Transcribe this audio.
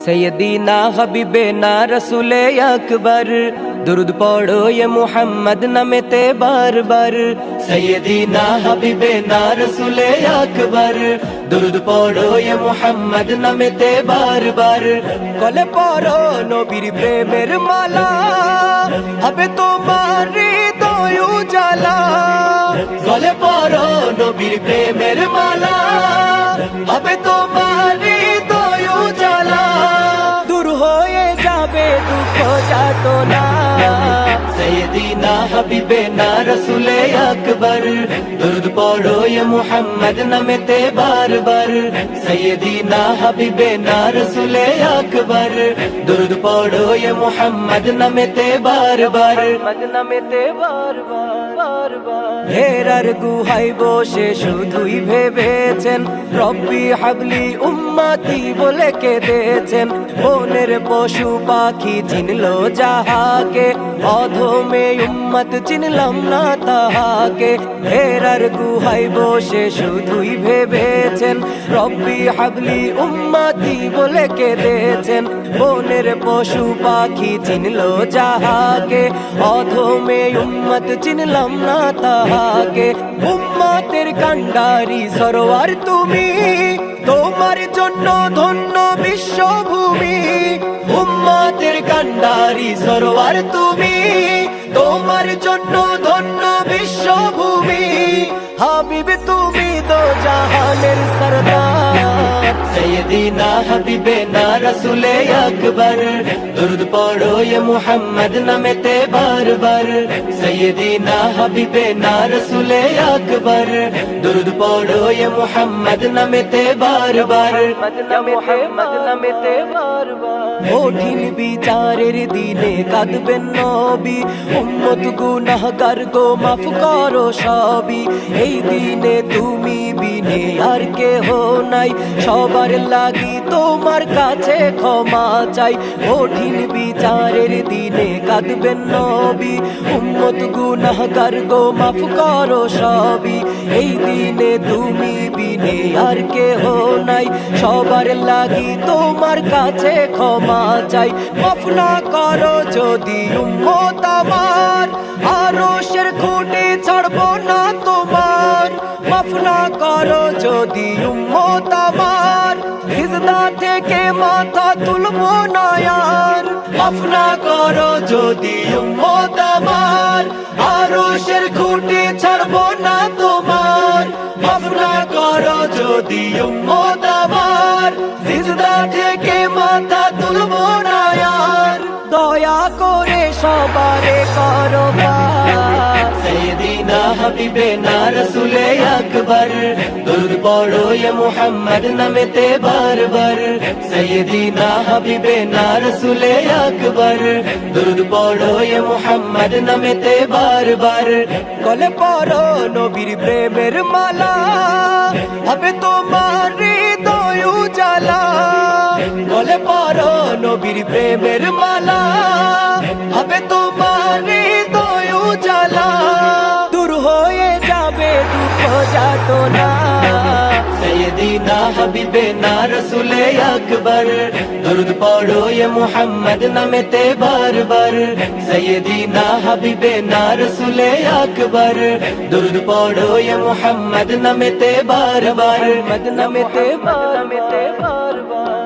সৈয়দিনা হবিবে না রসুলে আকবর দুরুদ পড়ো এ মুহাম্মদ নামেতে বারবার সৈয়দিনা হবিবে না রসুলে আকবর দুরুদ পড়ো এ মুহাম্মদ নামেতে বারবার কলে পড়ো নবীর প্রেমের মালা হবে তোমার হৃদয় উজালা কলে পড়ো নবীর প্রেমের মালা হবে যাত না। সৈয়দিনা হাবিবে না রসুলে আকবর। দুরুদ পড়ো মুহাম্মদ নামেতে বারবার। সৈয়দিনা হাবিবে না রসুলে আকবর। দুরুদ পড়ো মুহাম্মদ নামেতে বারবার। নামেতে বারবার বারবার। গুহাই বসে শুধুই ভেবেছেন রব্বি হাবলি উম্মাতি বলে কেঁদেছেন। বনের পশু পাখি চিনল যাহাকে অধমে উম্মত চিনলাম না তাহাকে। হেরার গুহাই বসে শুধুই ভেবেছেন, রব্বি হাবলি উম্মাতি বলে কেঁদেছেন। বনের পশু পাখি চিনল যাহাকে। অধমে উম্মত চিনলাম না তাহাকে। উম্মাতের কান্ডারি সরোয়ার তুমি, তোমার জন্য ধন্য বিশ্বভূমি। উম্মাতের কান্ডারি সরোয়ার তুমি তোমার জন্য ধন্য বিশ্বভূমি। হাবিব, তুমি দো জাহানের সরদার। সৈয়দিনা হাবিবে না রসুলে আকবর। দুরুদ পড়ো এ মুহাম্মদ নামেতে বারবার। সৈয়দিনা হাবিবে না রসুলে আকবর। দুরুদ পড়ো এ মুহাম্মদ নামেতে বারবার। মুহাম্মদ নামেতে বারবার। কঠিন বিচারের দিনে কাঁদবেন নবী। উম্মত গুনাহগার গো, মাফ করো সবই। এই দিনে তুমি বিনে আর কেহ নাই। সবার লাগি তোমার কাছে ক্ষমা চাই। কঠিন বিচারের দিনে কাঁদবেন নবী। উম্মত গুনাহগার গো, মাফ করো সবই। এই দিনে তুমি বিনে আর কেহ নাই। সবার লাগি তোমার কাছে ক্ষমা চাই মাফ না করো যদি উম্মত আমার। আরশের খুঁটে ছাড়বো না তোমার। মাফ না করো যদি উম্মত আমার। সিজদা থেকে মাথা তুলবো না আর। মাফ না করো যদি উম্মত আমার। আরশের খুঁটে ছাড়বো না তোমার। মাফ না করো যদি উম্মত মাথা না আর দয়া করে সবারে করো সৈয়দিনা হাবিবে না রসুলে আকবর দুরুদ পড়ো এ মুহাম্মদ নামেতে বারবার। সৈয়দিনা হাবিবে না রসুলে আকবর দুরুদ পড়ো এ মুহাম্মদ নামেতে বারবার। কলে পড়ো নবীর প্রেমের মালা, হবে তোমার বলে পারো নবীর প্রেমের মালা হবে তোমার হৃদয় উজালা। দূর হয়ে যাবে দুঃখ যাত না সৈয়দিনা হাবিবে না রসুলে আকবর দুরুদ পড়ো এ মুহাম্মদ নামেতে বারবার। সৈয়দিনা হাবিবে না রসুলে আকবর দুরুদ পড়ো এ মুহাম্মদ নামেতে বারবার। মদ নামেতে বারবার।